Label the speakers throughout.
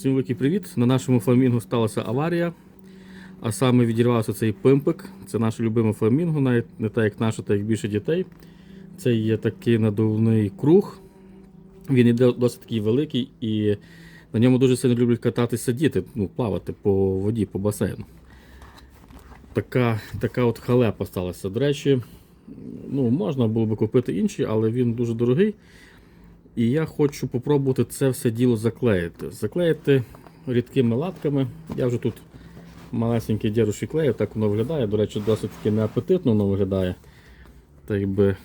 Speaker 1: Всім великий привіт. На нашому фламінгу сталася аварія. А саме відірвався цей пимпик. Це наше любиме фламінго, навіть не так як наше, так як більше дітей. Це є такий надувний круг. Він іде досить такий великий і на ньому дуже сильно люблять кататися діти, ну, плавати по воді, по басейну. Така, така от халепа сталася. До речі, ну, можна було би купити інший, але він дуже дорогий. І я хочу попробувати це все діло заклеїти. Заклеїти рідкими латками. Я вже тут малесенький діруші клею, так воно виглядає. До речі, досить таки неапетитно воно виглядає. Так якби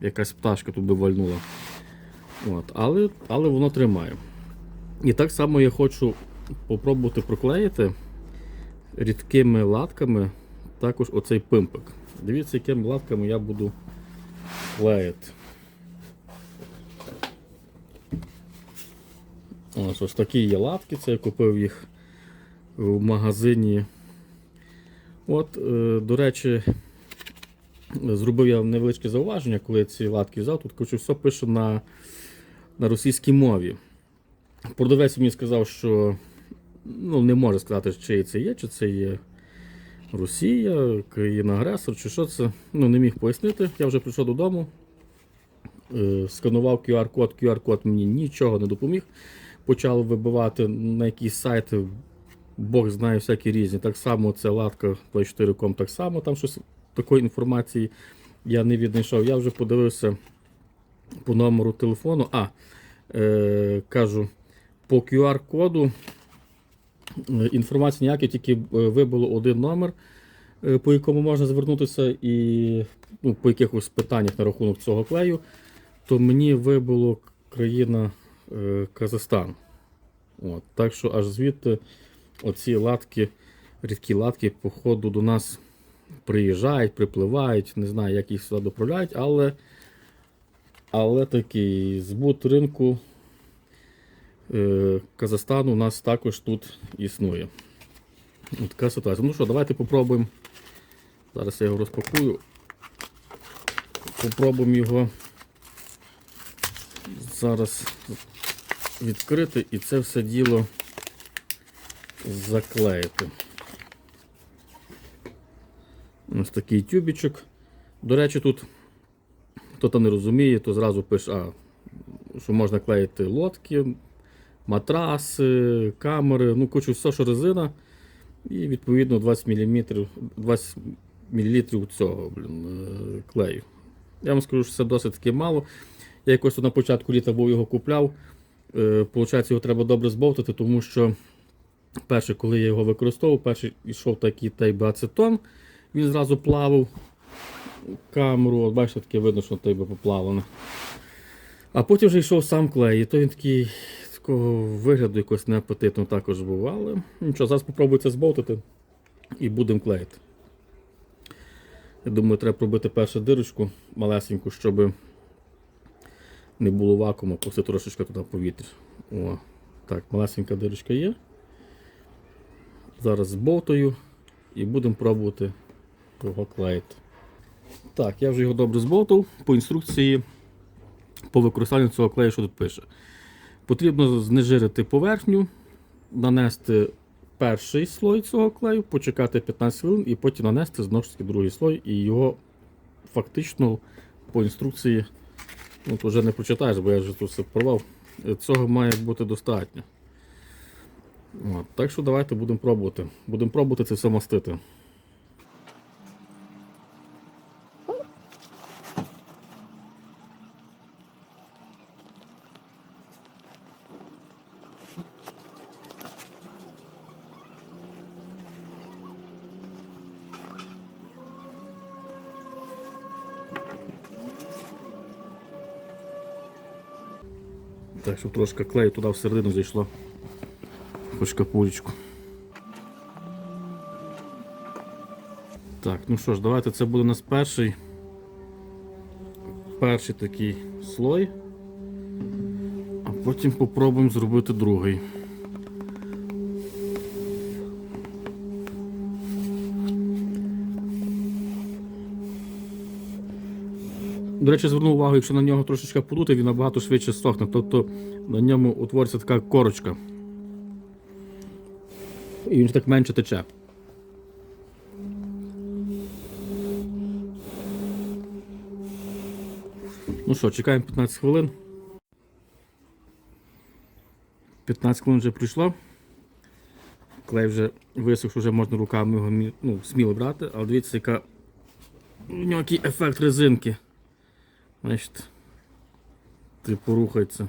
Speaker 1: якась пташка тут би вальнула. От. Але, але воно тримає. І так само я хочу попробувати проклеїти рідкими латками також оцей пимпик. Дивіться, якими латками я буду клеїти. Ось ось такі є латки, це я купив їх в магазині. От, е, до речі, зробив я невеличке зауваження, коли ці латки взяв. Тут коротше, все пише на, на російській мові. Продавець мені сказав, що ну, не може сказати, чи це є, чи це є Росія, країна-агресор, чи що це. Ну, не міг пояснити. Я вже прийшов додому, е, сканував QR-код, QR-код мені нічого не допоміг. Почав вибивати на якісь сайти, Бог знає всякі різні. Так само це латка 24com, так само там щось такої інформації я не віднайшов. Я вже подивився по номеру телефону. А, е, кажу, по QR-коду е, інформації ніякі, тільки е, вибило один номер, е, по якому можна звернутися, і ну, по якихось питаннях на рахунок цього клею, то мені вибило країна Казахстан. От, так що аж звідти оці латки, рідкі латки, походу, до нас приїжджають, припливають, не знаю, як їх сюди доправляють, але, але такий збут ринку е, Казахстану у нас також тут існує. От така ситуація. Ну що, давайте попробуємо. Зараз я його розпакую. Попробуємо його зараз відкрити і це все діло заклеїти. Ось такий тюбічок. До речі, тут хто то не розуміє, то зразу пише, а, що можна клеїти лодки, матраси, камери, ну, кучу все, що резина. І відповідно 20 мм, 20 мл цього блін, е, клею. Я вам скажу, що це досить таки мало. Я якось на початку літа був його купляв. Е, Получається, його треба добре збовтати, тому що перше, коли я його використовував, перший йшов такий тейб ацетон, він зразу плавав камеру, от бачите, таке видно, що тейбе поплаване. А потім вже йшов сам клей, і то він такий такого вигляду якось неапетитно також був. Але нічого, зараз спробую це збовтати і будемо клеїти. Я думаю, треба пробити першу дирочку малесеньку, щоб не було вакууму, пусти трошечки туди повітря. О, так, малесенька дирочка є. Зараз збовтаю і будемо пробувати його клеїти. Так, я вже його добре збовтав. По інструкції по використанню цього клею, що тут пише. Потрібно знежирити поверхню, нанести перший слой цього клею, почекати 15 хвилин і потім нанести знову ж таки другий слой, і його фактично по інструкції ну, то вже не прочитаєш, бо я вже тут все порвав. Цього має бути достатньо. От, так що давайте будемо пробувати. Будемо пробувати це все мастити. Так, щоб трошки клею туди всередину зайшло. Хоч капулечку. Так, ну що ж, давайте це буде у нас перший. Перший такий слой. А потім попробуємо зробити другий. До речі, звернув увагу, якщо на нього трошечки подути, він набагато швидше сохне. Тобто на ньому утвориться така корочка. і він ж так менше тече. Ну що, чекаємо 15 хвилин. 15 хвилин вже пройшло. Клей вже висох, що вже можна руками його ну, сміло брати, але дивіться, яка у нього який ефект резинки. Значить, типу рухається.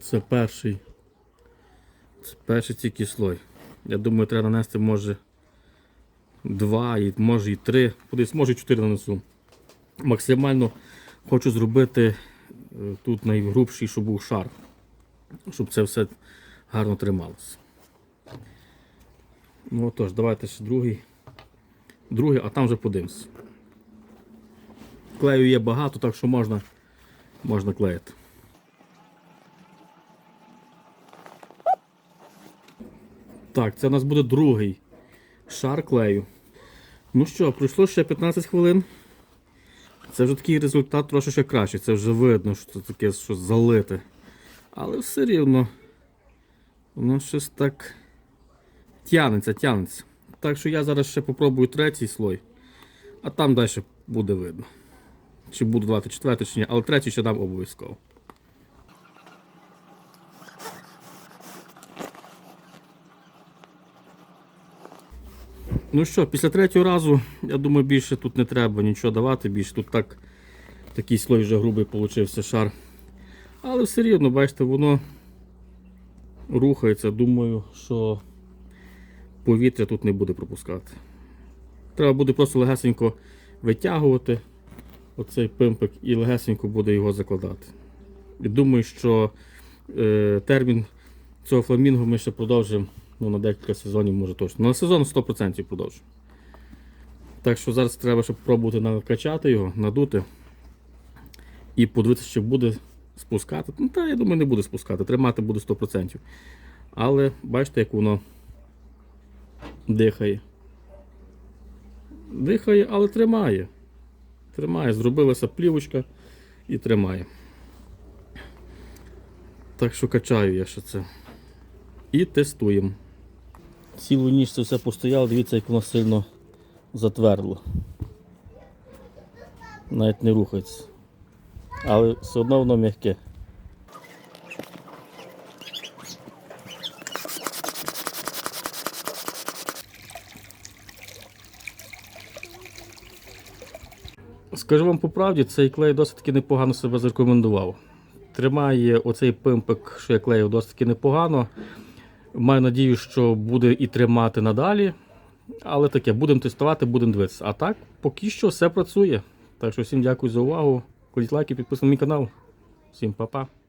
Speaker 1: Це перший. Це перший тільки слой. Я думаю, треба нанести може два, і може і три, кудись може і чотири нанесу. Максимально хочу зробити е, тут найгрубший, щоб був шар, щоб це все гарно трималося. Ну отож, давайте ще другий. Другий, а там вже подивимось. Клею є багато, так що можна, можна клеїти. Так, це у нас буде другий шар клею. Ну що, пройшло ще 15 хвилин. Це вже такий результат трошки ще краще. Це вже видно, що це таке що залите. Але все рівно воно щось так тянеться, тянеться. Так що я зараз ще попробую третій слой, а там далі буде видно. Чи буду давати четвертий, чи ні, але третій ще дам обов'язково. Ну що, після третього разу, я думаю, більше тут не треба нічого давати, більше тут так такий слой вже грубий получився шар. Але все рівно, бачите, воно рухається. Думаю, що повітря тут не буде пропускати. Треба буде просто легесенько витягувати оцей пимпик і легесенько буде його закладати. І думаю, що е, термін цього фламінгу ми ще продовжимо ну, на декілька сезонів, може точно. На сезон 100% продовжимо. Так що зараз треба, щоб пробувати накачати його, надути і подивитися, чи буде спускати. Ну, та я думаю, не буде спускати, тримати буде 100%. Але бачите, як воно дихає. Дихає, але тримає. Тримає, зробилася плівочка і тримає. Так що качаю я ще це. І тестуємо. Цілу ніч це все постояло, дивіться, як воно сильно затвердло. Навіть не рухається. Але все одно воно м'яке. Скажу вам по правді, цей клей досить таки непогано себе зарекомендував. Тримає оцей пимпик, що я клеїв, досить таки непогано. Маю надію, що буде і тримати надалі. Але таке, будемо тестувати, будемо дивитися. А так, поки що все працює. Так що всім дякую за увагу. Кладіть лайки, підписуйтесь на мій канал. Всім па-па.